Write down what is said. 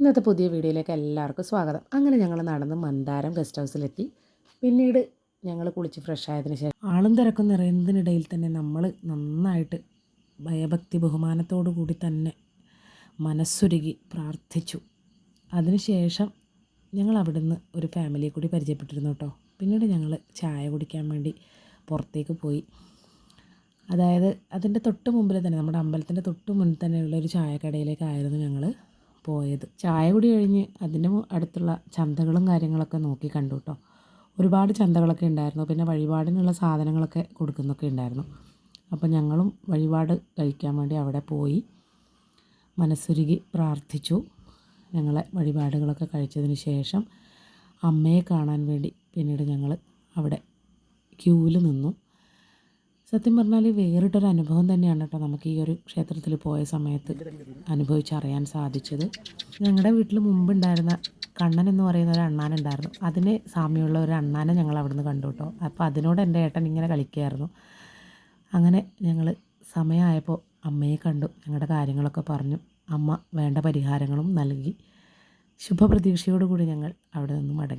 ഇന്നത്തെ പുതിയ വീഡിയോയിലേക്ക് എല്ലാവർക്കും സ്വാഗതം. അങ്ങനെ ഞങ്ങൾ നടന്ന് മന്ദാരം ഗസ്റ്റ് ഹൗസിലെത്തി. പിന്നീട് ഞങ്ങൾ കുളിച്ച് ഫ്രഷ് ആയതിനു ശേഷം ആളും തിരക്കും നിറയുന്നതിനിടയിൽ തന്നെ നമ്മൾ നന്നായിട്ട് ഭയഭക്തി ബഹുമാനത്തോടു കൂടി തന്നെ മനസ്സുരുകി പ്രാർത്ഥിച്ചു. അതിനുശേഷം ഞങ്ങൾ അവിടുന്ന് ഒരു ഫാമിലിയെ കൂടി പരിചയപ്പെട്ടിരുന്നു കേട്ടോ. പിന്നീട് ഞങ്ങൾ ചായ കുടിക്കാൻ വേണ്ടി പുറത്തേക്ക് പോയി. അതായത് അതിന്റെ തൊട്ട് മുമ്പിൽ തന്നെ നമ്മുടെ അമ്പലത്തിന്റെ തൊട്ട് മുന്നിൽ തന്നെയുള്ള ഒരു ചായക്കടയിലേക്കായിരുന്നു ഞങ്ങൾ പോയത്. ചായ കുടി കഴിഞ്ഞ് അതിന്റെ അടുത്തുള്ള ചന്തകളും കാര്യങ്ങളൊക്കെ നോക്കി കണ്ടു കേട്ടോ ഒരുപാട് ചന്തകളൊക്കെ ഉണ്ടായിരുന്നു. പിന്നെ വഴിപാടിനുള്ള സാധനങ്ങളൊക്കെ കൊടുക്കുന്നൊക്കെ ഉണ്ടായിരുന്നു. അപ്പോൾ ഞങ്ങളും വഴിപാട് കഴിക്കാൻ വേണ്ടി അവിടെ പോയി. മനസ്സുരുകി പ്രാർത്ഥിച്ചു. ഞങ്ങളെ വഴിപാടുകളൊക്കെ കഴിച്ചതിന് ശേഷം അമ്മയെ കാണാൻ വേണ്ടി പിന്നീട് ഞങ്ങൾ അവിടെ ക്യൂവിൽ നിന്നു. സത്യം പറഞ്ഞാൽ വേറിട്ടൊരു അനുഭവം തന്നെയാണ് കേട്ടോ നമുക്ക് ഈ ഒരു ക്ഷേത്രത്തിൽ പോയ സമയത്ത് അനുഭവിച്ചറിയാൻ സാധിച്ചത്. ഞങ്ങളുടെ വീട്ടിൽ മുമ്പുണ്ടായിരുന്ന കണ്ണൻ എന്ന് പറയുന്ന ഒരു അണ്ണാനുണ്ടായിരുന്നു അതിന് സാമ്യമുള്ള ഒരു അണ്ണാനെ ഞങ്ങൾ അവിടുന്ന് കണ്ടു കേട്ടോ. അപ്പോൾ അതിനോട് എന്റെ ഏട്ടൻ ഇങ്ങനെ കളിക്കുകയായിരുന്നു അങ്ങനെ ഞങ്ങൾ സമയമായപ്പോൾ അമ്മയെ കണ്ടു. ഞങ്ങളുടെ കാര്യങ്ങളൊക്കെ പറഞ്ഞു. അമ്മ വേണ്ട പരിഹാരങ്ങളും നൽകി. ശുഭപ്രതീക്ഷയോടുകൂടി ഞങ്ങൾ അവിടെ നിന്നും മടങ്ങി.